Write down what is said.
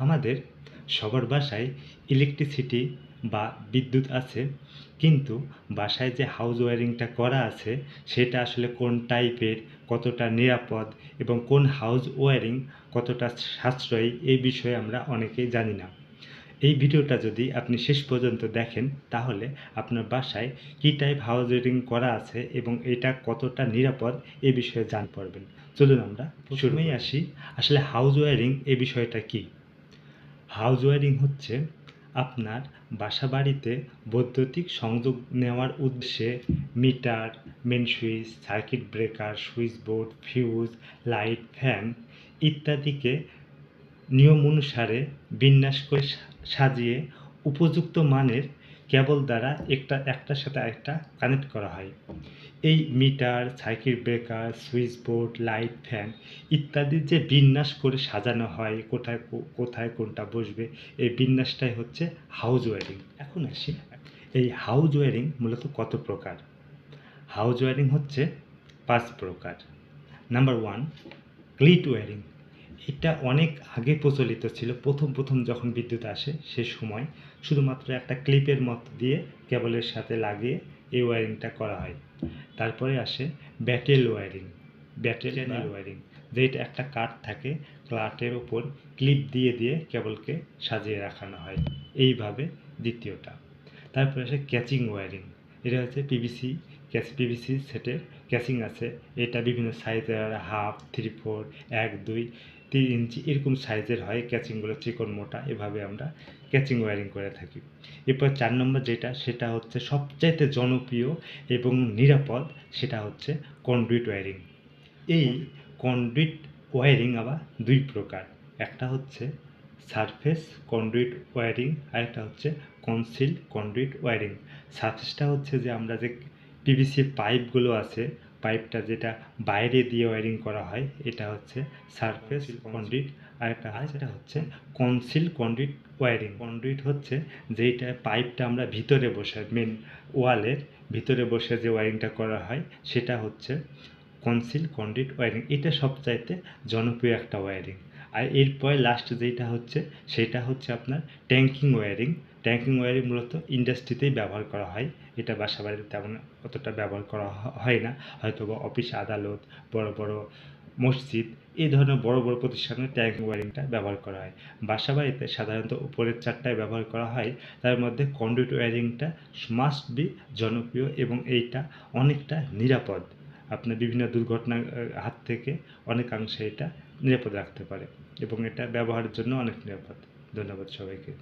আমাদের সবার বাসায় ইলেকট্রিসিটি বা বিদ্যুৎ আছে কিন্তু বাসায় যে হাউস ওয়্যারিংটা করা আছে সেটা আসলে কোন টাইপের কতটা নিরাপদ এবং কোন হাউস ওয়্যারিং কতটা সাশ্রয়ী এই বিষয়ে আমরা অনেকেই জানি না। এই ভিডিওটা যদি আপনি শেষ পর্যন্ত দেখেন তাহলে আপনার বাসায় কী টাইপ হাউস ওয়্যারিং করা আছে এবং এটা কতটা নিরাপদ এ বিষয়ে জান পারবেন। চলুন আমরা প্রথমেই আসি আসলে হাউস ওয়্যারিং এ বিষয়টা কী? হাউস ওয়্যারিং হচ্ছে আপনার বাসা বাড়িতে বৈদ্যুতিক সংযোগ নেওয়ার উদ্দেশ্যে meter main switch circuit breaker switch board fuse light fan ইত্যাদিকে নিয়ম অনুসারে বিন্যাস করে সাজিয়ে উপযুক্ত মানের কেবল দ্বারা একটা, একটার সাথে আরেকটা কানেক্ট করা হয়। এই meter, cycle breaker, switch board, light fan ইত্যাদি যে বিন্যাস করে সাজানো হয়, কোথায় কোথায় কোনটা বসবে, এই বিন্যাসটাই হচ্ছে হাউস ওয়ারিং এখন আসি। এই হাউস ওয়ারিং মূলত কত প্রকার? হাউস ওয়্যারিং হচ্ছে পাঁচ প্রকার। নাম্বার ওয়ান ক্লিট ওয়্যারিং এটা অনেক আগে প্রচলিত ছিল প্রথম প্রথম যখন বিদ্যুৎ আসে সে সময়। শুধুমাত্র একটা ক্লিপের মতো দিয়ে কেবলের সাথে লাগিয়ে এই ওয়্যারিংটা করা হয়। তারপরে আসে ব্যাটেল ওয়ারিং ব্যাটেল ওয়ারিং যেটা একটা কাঠ থাকে কাঠের ওপর ক্লিপ দিয়ে দিয়ে কেবলকে সাজিয়ে রাখানো হয়। এইভাবে দ্বিতীয়টা। তারপরে আসে ক্যাচিং ওয়ারিং এটা হচ্ছে পিভিসি ক্যাচ পিভিসি সেটের ক্যাচিং আছে। এটা বিভিন্ন সাইজের হাফ থ্রি ফোর এক, দুই, তিন ইঞ্চি এরকম সাইজের হয় ক্যাচিংগুলো চিকন, মোটা, এভাবে আমরা ক্যাচিং ওয়্যারিং করে থাকি। এরপর চার নম্বর যেটা, সেটা হচ্ছে সবচাইতে জনপ্রিয় এবং নিরাপদ সেটা হচ্ছে কন্ডুইট ওয়্যারিং। এই কন্ডুইট ওয়্যারিং আবার দুই প্রকার। একটা হচ্ছে সারফেস কন্ডুইট ওয়্যারিং আর একটা হচ্ছে কনসিল কন্ডুইট ওয়্যারিং। সারফেসটা হচ্ছে যে আমরা যে পিভিসির পাইপগুলো আছে পাইপটা যেটা বাইরে দিয়ে ওয়ারিং করা হয় এটা হচ্ছে সারফেস কন্ডিট আর একটা আরেকটা হচ্ছে কনসিল কন্ডিট ওয়ারিং কন্ডুইট হচ্ছে যেইটা পাইপটা আমরা ভিতরে বসে মেন ওয়ালের ভিতরে বসে যে ওয়ারিংটা করা হয় সেটা হচ্ছে কনসিল কন্ডিট ওয়ারিং এটা সবচাইতে জনপ্রিয় একটা ওয়্যারিং আর এরপরে লাস্ট যেটা হচ্ছে, সেটা হচ্ছে আপনার ট্যাঙ্কিং ওয়্যারিং ট্যাঙ্কিং ওয়্যারিং মূলত ইন্ডাস্ট্রিতেই ব্যবহার করা হয়। এটা বাসা বাড়িতে তেমন অতটা ব্যবহার করা হয় না। হয়তো বা অফিস আদালত, বড় বড় মসজিদ, এই ধরনের বড় বড় প্রতিষ্ঠানে ট্যাঙ্কিং ওয়্যারিংটা ব্যবহার করা হয়। বাসা বাড়িতে সাধারণত উপরের চারটায় ব্যবহার করা হয়। তার মধ্যে কন্ডুইট ওয়্যারিংটা মাস্ট বি জনপ্রিয় এবং এইটা অনেকটা নিরাপদ। আপনার বিভিন্ন দুর্ঘটনার হাত থেকে অনেকাংশে এটা নিরাপদ রাখতে পারে এবং এটা ব্যবহারের জন্য অনেক নিরাপদ। ধন্যবাদ সবাইকে।